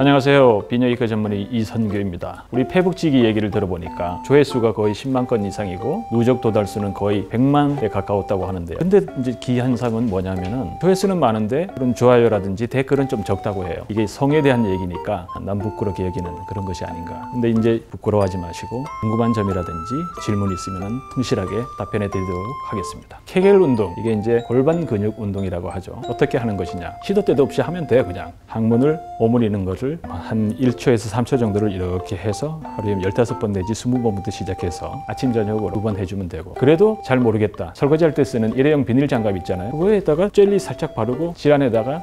안녕하세요. 비뇨기과 전문의 이선규입니다. 우리 폐복지기 얘기를 들어보니까 조회수가 거의 10만 건 이상이고 누적 도달수는 거의 100만에 가까웠다고 하는데요. 근데 이제 기현상은 뭐냐면은 조회수는 많은데 그런 좋아요라든지 댓글은 좀 적다고 해요. 이게 성에 대한 얘기니까 남 부끄럽게 여기는 그런 것이 아닌가. 근데 이제 부끄러워하지 마시고 궁금한 점이라든지 질문 있으면은 충실하게 답변해 드리도록 하겠습니다. 케겔 운동 이게 이제 골반 근육 운동이라고 하죠. 어떻게 하는 것이냐? 시도 때도 없이 하면 돼요, 그냥. 항문을 오므리는 것을 한 1초에서 3초 정도를 이렇게 해서 하루에 15번 내지 20번부터 시작해서 아침 저녁으로 두 번 해주면 되고 그래도 잘 모르겠다. 설거지할 때 쓰는 일회용 비닐 장갑 있잖아요. 그거에다가 젤리 살짝 바르고 질 안에다가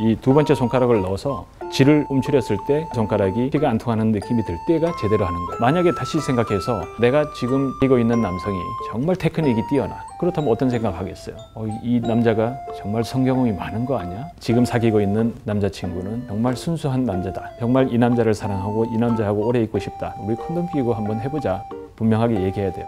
이 두 번째 손가락을 넣어서 질을 움츠렸을 때 손가락이 피가 안 통하는 느낌이 들 때가 제대로 하는 거예요. 만약에 다시 생각해서 내가 지금 이고 있는 남성이 정말 테크닉이 뛰어나. 그렇다면 어떤 생각하겠어요? 어, 이 남자가 정말 성경험이 많은 거 아니야? 지금 사귀고 있는 남자친구는 정말 순수한 남자다. 정말 이 남자를 사랑하고 이 남자하고 오래 있고 싶다. 우리 콘돔 끼고 한번 해보자. 분명하게 얘기해야 돼요.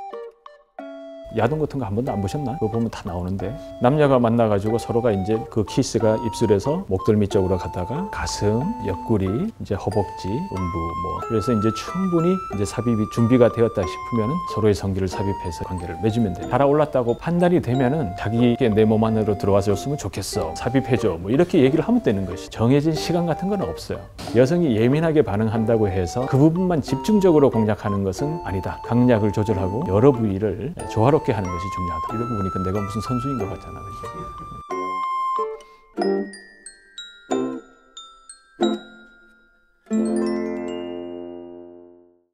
야동 같은 거 한 번도 안 보셨나? 그거 보면 다 나오는데 남녀가 만나가지고 서로가 이제 그 키스가 입술에서 목덜미 쪽으로 갔다가 가슴, 옆구리, 이제 허벅지, 음부 뭐 그래서 이제 충분히 이제 삽입이 준비가 되었다 싶으면은 서로의 성기를 삽입해서 관계를 맺으면 돼요. 달아올랐다고 판단이 되면은 자기의 내몸 안으로 들어와줬으면 좋겠어. 삽입해줘. 뭐 이렇게 얘기를 하면 되는 것이 정해진 시간 같은 건 없어요. 여성이 예민하게 반응한다고 해서 그 부분만 집중적으로 공략하는 것은 아니다. 강약을 조절하고 여러 부위를 조화롭 즐겁게 하는 것이 중요하다. 이러고 보니까 그 내가 무슨 선수인 것 같잖아, 그죠?